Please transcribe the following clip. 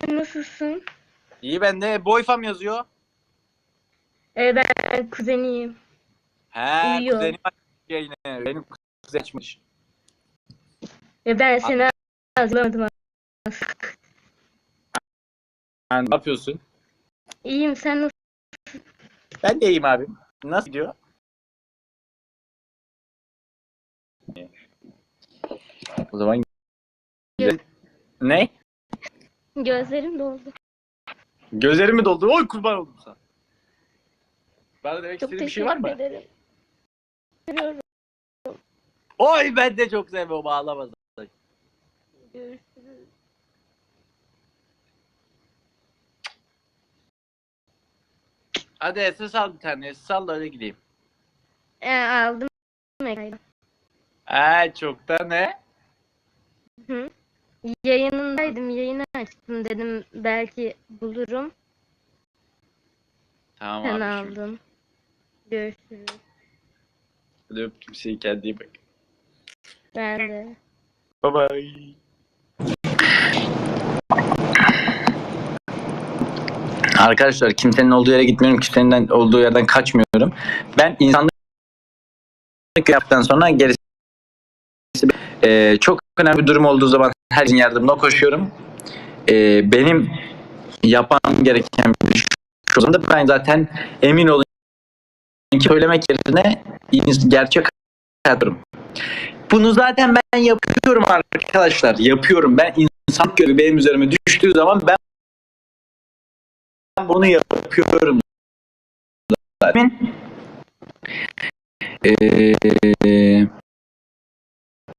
Sen nasılsın? İyi ben de boyfam yazıyor. Ee, ben kuzeniyim. He Uyuyor. kuzenim yayını. Benim kuzenim açmış. Ve ben seni hazırlamadım. Yani ne yapıyorsun? İyiyim sen nasılsın? Ben de iyiyim abim. Nasıl gidiyor? O zaman ne? Gözlerim doldu. Gözlerim mi doldu? Oy kurban oldum sana. Bana demek Çok istediğin bir şey var mı? ederim. Oy ben de çok seviyorum ağlamaz. Görüşürüz. Hadi SS al bir tane. SS al da öyle gideyim. Ee, aldım. ekranı. He çok da ne? Hı. Yayınındaydım. Yayını açtım dedim. Belki bulurum. Tamam Sen abi. aldın. Görüşürüz. Hadi öptüm seni kendine iyi bak. Ben de. Bye bye. Arkadaşlar kimsenin olduğu yere gitmiyorum. Kimsenin olduğu yerden kaçmıyorum. Ben insanlık yaptıktan sonra gerisi Ee, çok önemli bir durum olduğu zaman her şeyin yardımına koşuyorum. Ee, benim yapmam gereken bir şey şu ben zaten emin olun ki söylemek yerine gerçek hayatım. Bunu zaten ben yapıyorum arkadaşlar. Yapıyorum. Ben insan görevi benim üzerime düştüğü zaman ben bunu yapıyorum. Zaten. Ee,